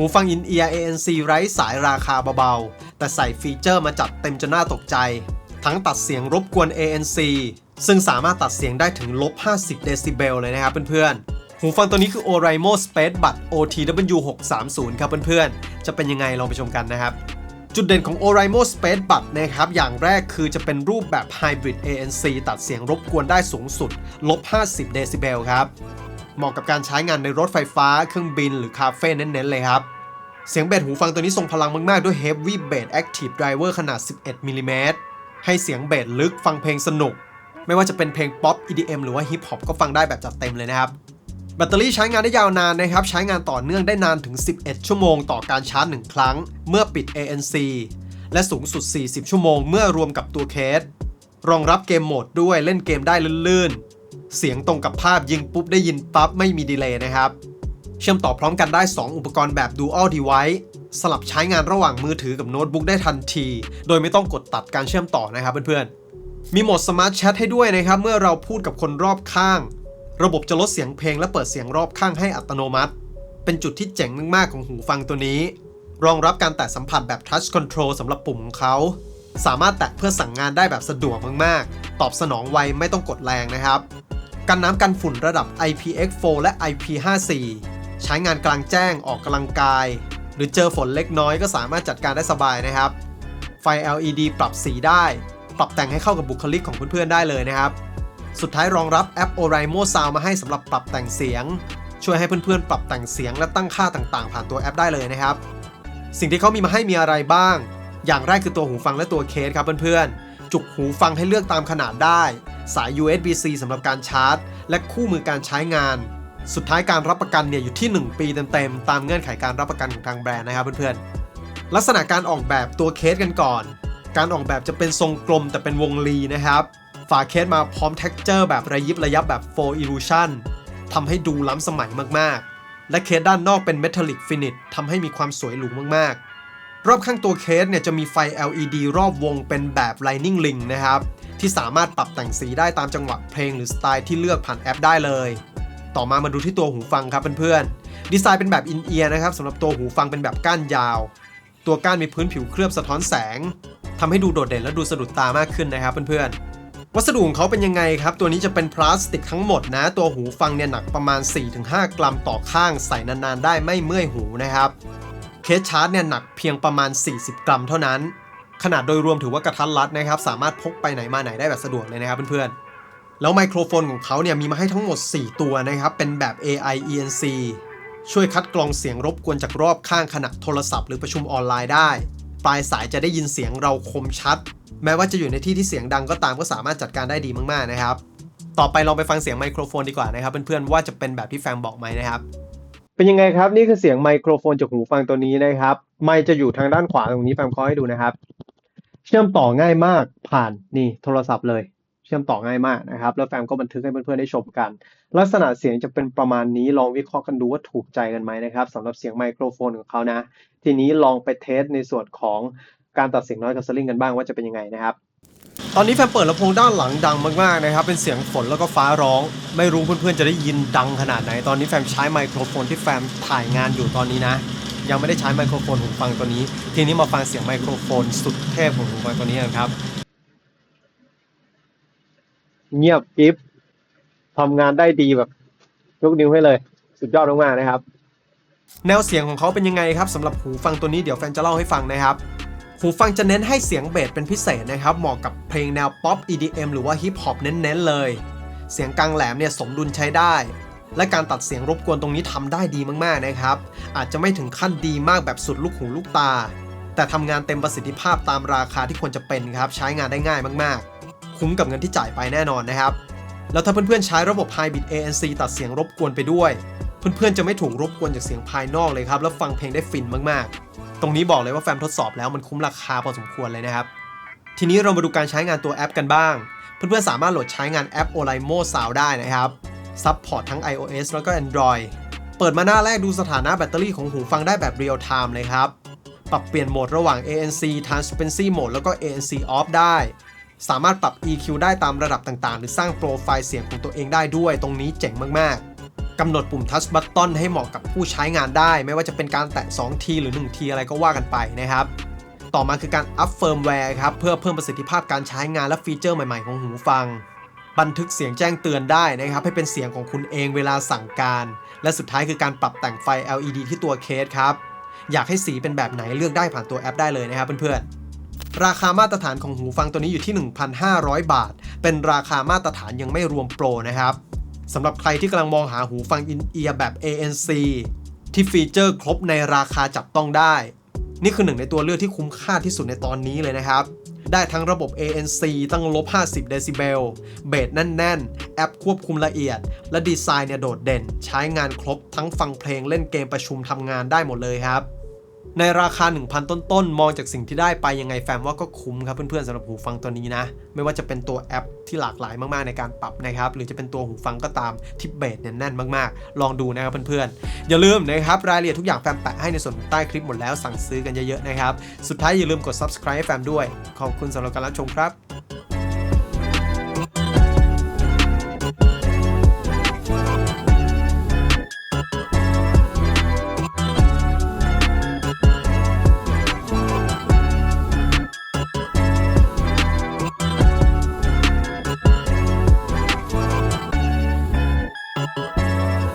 หูฟังอินเอียร์ ANC ไร้สายราคาเบาๆ แต่ใส่ฟีเจอร์มาจัดเต็มจนน่าตกใจ ทั้งตัดเสียงรบกวน ANC ซึ่งสามารถตัดเสียงได้ถึงลบ 50 เดซิเบลเลยนะครับเพื่อนๆ หูฟังตัวนี้คือ Oraimo Spacebud OTW630 ครับเพื่อนๆ จะเป็นยังไงลองไปชมกันนะครับ จุดเด่นของ Oraimo Spacebud นะครับ อย่างแรกคือจะเป็นรูปแบบ Hybrid ANC ตัดเสียงรบกวนได้สูงสุดลบ 50 เดซิเบลครับ เหมาะกับการใช้งานในรถไฟฟ้า เครื่องบิน หรือคาเฟ่เน้นๆเลยครับ เสียงเบสหูฟังตัวนี้ทรงพลังมากๆ ด้วย Heavy Bass Active Driver ขนาด 11มิลลิเมตรให้เสียงเบสลึกฟังเพลงสนุก ไม่ว่าจะเป็นเพลงป๊อป EDM หรือว่าฮิปฮอปก็ฟังได้แบบจัดเต็มเลยนะครับแบตเตอรี่ใช้งานได้ยาวนานนะครับ ใช้งานต่อเนื่องได้นานถึง 11 ชั่วโมงต่อการชาร์จ 1 ครั้ง เมื่อปิด ANC และสูงสุด 40 ชั่วโมง เมื่อรวมกับตัวเคส รองรับเกมโหมดด้วยเล่นเกมได้ลื่นๆ เสียงตรงกับภาพยิงปุ๊บได้ยินปั๊บไม่มีดีเลย์นะครับ เชื่อมต่อพร้อมกันได้ 2 อุปกรณ์แบบ Dual Device สลับใช้งานระหว่างมือถือกับโน้ตบุ๊กได้ทันที โดยไม่ต้องกดตัดการเชื่อมต่อนะครับเพื่อนๆ มีโหมด Smart Chat ให้ด้วยนะครับ เมื่อเราพูดกับคนรอบข้าง ระบบจะลดเสียงเพลงและเปิดเสียงรอบข้างให้อัตโนมัติ เป็นจุดที่เจ๋งมากๆของหูฟังตัวนี้ รองรับการแตะสัมผัสแบบ Touch Control สำหรับปุ่มของเขา สามารถแตะเพื่อสั่งงานได้แบบสะดวกมากๆ ตอบสนองไวไม่ต้องกดแรงนะครับ กันน้ำกันฝุ่นระดับ IPX4 และ IP54 ใช้งานกลางแจ้งออกกำลังกาย หรือเจอฝนเล็กน้อยก็สามารถจัดการได้สบายนะครับ ไฟ LED ปรับสีได้ ปรับแต่งให้เข้ากับบุคลิกของเพื่อนๆได้เลยนะครับ สุดท้ายรองรับแอป Orimo Sound มาให้สำหรับปรับแต่งเสียง ช่วยให้เพื่อนๆ ปรับแต่งเสียงและตั้งค่าต่างๆ ผ่านตัวแอปได้เลยนะครับ สิ่งที่เขามีมาให้มีอะไรบ้าง อย่างแรกคือตัวหูฟังและตัวเคสครับเพื่อนๆ จุกหูฟังให้เลือกตามขนาดได้ สาย USB-C สำหรับการชาร์จ และคู่มือการใช้งาน สุดท้ายการรับประกันเนี่ยอยู่ที่ 1 ปีเต็มๆ ตามเงื่อนไขการรับประกันของทางแบรนด์นะครับเพื่อนๆ ลักษณะการออกแบบตัวเคสกันก่อน การออกแบบจะเป็นทรงกลมแต่เป็นวงรีนะครับ ฝาเคสมาพร้อมเท็กเจอร์แบบระยิบระยับแบบ4 illusion ทำให้ดูล้ำสมัยมากๆ และเคสด้านนอกเป็น metallic finish ทำให้มีความสวยหรูมากๆ รอบข้างตัวเคสเนี่ยจะมีไฟ LED รอบวงเป็นแบบ Lightning Ring นะครับ ที่สามารถปรับแต่งสีได้ตามจังหวะเพลงหรือสไตล์ที่เลือกผ่านแอปได้เลย ต่อมามาดูที่ตัวหูฟังครับเพื่อนๆ ดีไซน์เป็นแบบอินเอียร์นะครับสำหรับตัวหูฟังเป็นแบบก้านยาว ตัวก้านมีพื้นผิวเคลือบสะท้อนแสงทำให้ดูโดดเด่นและดูสะดุดตามากขึ้นนะครับเพื่อนๆวัสดุของเขาเป็นยังไงครับ ตัวนี้จะเป็นพลาสติกทั้งหมดนะ ตัวหูฟังเนี่ยหนักประมาณ 4-5 กรัมต่อข้างใส่นานๆ ได้ไม่เมื่อยหูนะครับ เคสชาร์จเนี่ยหนักเพียงประมาณ 40 กรัมเท่านั้น ขนาดโดยรวมถือว่ากระทัดรัดนะครับ สามารถพกไปไหนมาไหนได้แบบสะดวกเลยนะครับเพื่อนๆ แล้วไมโครโฟนของเขาเนี่ยมีมาให้ทั้งหมด 4 ตัวนะครับ เป็นแบบ AI ENC ช่วยคัดกรองเสียงรบกวนจากรอบข้างขณะโทรศัพท์หรือประชุมออนไลน์ได้ ปลายสายจะได้ยินเสียงเราคมชัด แม้ว่าจะอยู่ในที่ที่เสียงดังก็ตามก็สามารถจัดการได้ดีมากๆนะครับ ต่อไปลองไปฟังเสียงไมโครโฟนดีกว่านะครับเพื่อนๆว่าจะเป็นแบบที่แฟมบอกไหมนะครับ เป็นยังไงครับ นี่คือเสียงไมโครโฟนจากหูฟังตัวนี้นะครับ ไมค์จะอยู่ทางด้านขวาตรงนี้แฟมขอให้ดูนะครับ เชื่อมต่อง่ายมากผ่านนี่โทรศัพท์เลย เชื่อมต่อง่ายมากนะครับ แล้วแฟมก็บันทึกให้เพื่อนๆได้ชมกัน ลักษณะเสียงจะเป็นประมาณนี้ลองวิเคราะห์กันดูว่าถูกใจกันไหมนะครับสำหรับเสียงไมโครโฟนของเขานะ ทีนี้ลองไปเทสในส่วนของการตัดเสียงน้อยกับสลิงกันบ้างว่าจะเป็นยังไงนะครับ ตอนนี้แฟมเปิดลำโพงด้านหลังดังมากๆนะครับ เป็นเสียงฝนแล้วก็ฟ้าร้อง ไม่รู้เพื่อนๆจะได้ยินดังขนาดไหน ตอนนี้แฟมใช้ไมโครโฟนที่แฟมถ่ายงานอยู่ตอนนี้นะ ยังไม่ได้ใช้ไมโครโฟนหูฟังตัวนี้ ทีนี้มาฟังเสียงไมโครโฟนสุดเทพของหูฟังตัวนี้กันครับ เงียบกิ๊บทำงานได้ดีแบบยกนิ้วให้เลย สุดยอดมากๆนะครับ แนวเสียงของเขาเป็นยังไงครับสำหรับหูฟังตัวนี้เดี๋ยวแฟนจะเล่าให้ฟังนะครับ หูฟังจะเน้นให้เสียงเบสเป็นพิเศษนะครับ เหมาะกับเพลงแนวป๊อป EDM หรือว่าฮิปฮอปเน้นๆเลย เสียงกลางแหลมเนี่ยสมดุลใช้ได้ และการตัดเสียงรบกวนตรงนี้ทำได้ดีมากๆนะครับ อาจจะไม่ถึงขั้นดีมากแบบสุดลูกหูลูกตา แต่ทำงานเต็มประสิทธิภาพตามราคาที่ควรจะเป็นครับใช้งานได้ง่ายมากๆ คุ้มกับเงินที่จ่ายไปแน่นอนนะครับแล้วถ้าเพื่อนๆใช้ระบบ Hybrid ANC ตัดเสียงรบกวนไปด้วย เพื่อนๆจะไม่ถูกรบกวนจากเสียงภายนอกเลยครับ แล้วฟังเพลงได้ฟินมากๆ ตรงนี้บอกเลยว่าแฟมทดสอบแล้วมันคุ้มราคาพอสมควรเลยนะครับ ทีนี้เรามาดูการใช้งานตัวแอปกันบ้าง เพื่อนๆสามารถโหลดใช้งานแอป Oraimo Sound ได้นะครับซัพพอร์ตทั้ง iOS แล้วก็ Android เปิดมาหน้าแรกดูสถานะแบตเตอรี่ของหูฟังได้แบบเรียลไทม์เลยครับ ปรับเปลี่ยนโหมดระหว่าง ANC Transparency Mode แล้วก็ ANC Off ได้ สามารถปรับ EQ ได้ตามระดับต่างๆ หรือสร้างโปรไฟล์เสียงของตัวเองได้ด้วย ตรงนี้เจ๋งมากๆ กำหนดปุ่มทัชบัตตอนให้เหมาะกับผู้ใช้งานได้ ไม่ว่าจะเป็นการแตะ 2 ทีหรือ 1 ทีอะไรก็ว่ากันไปนะครับ ต่อมาคือการอัพเฟิร์มแวร์ครับ เพื่อเพิ่มประสิทธิภาพการใช้งานและฟีเจอร์ใหม่ๆของหูฟัง บันทึกเสียงแจ้งเตือนได้นะครับ ให้เป็นเสียงของคุณเองเวลาสั่งการ และสุดท้ายคือการปรับแต่งไฟ LED ที่ตัวเคสครับอยากให้สีเป็นแบบไหนเลือกได้ผ่านตัวแอปได้เลยนะครับเพื่อนๆ ราคามาตรฐานของหูฟังตัวนี้อยู่ที่ 1,500 บาท เป็นราคามาตรฐานยังไม่รวมโปรนะครับ สำหรับใครที่กำลังมองหาหูฟังอินเอียร์แบบ ANC ที่ฟีเจอร์ครบในราคาจับต้องได้ นี่คือหนึ่งในตัวเลือกที่คุ้มค่าที่สุดในตอนนี้เลยนะครับ ได้ทั้งระบบ ANC ตั้งลบ 50 เดซิเบล เบสแน่น ๆ แอปควบคุมละเอียด และดีไซน์เนี่ยโดดเด่น ใช้งานครบทั้งฟังเพลงเล่นเกมประชุมทำงานได้หมดเลยครับ ในราคา 1,000 ต้นๆ มองจากสิ่งที่ได้ไปยังไงแฟมว่าก็คุ้มครับเพื่อนๆสำหรับหูฟังตัวนี้นะ ไม่ว่าจะเป็นตัวแอปที่หลากหลายมากๆในการปรับนะครับ หรือจะเป็นตัวหูฟังก็ตามที่เบสเนี่ยแน่นมากๆ ลองดูนะครับเพื่อนๆ อย่าลืมนะครับรายละเอียดทุกอย่างแฟมแปะให้ในส่วนใต้คลิปหมดแล้วสั่งซื้อกันเยอะๆนะครับ สุดท้ายอย่าลืมกด subscribe ให้แฟมด้วย ขอบคุณสำหรับการรับชมครับ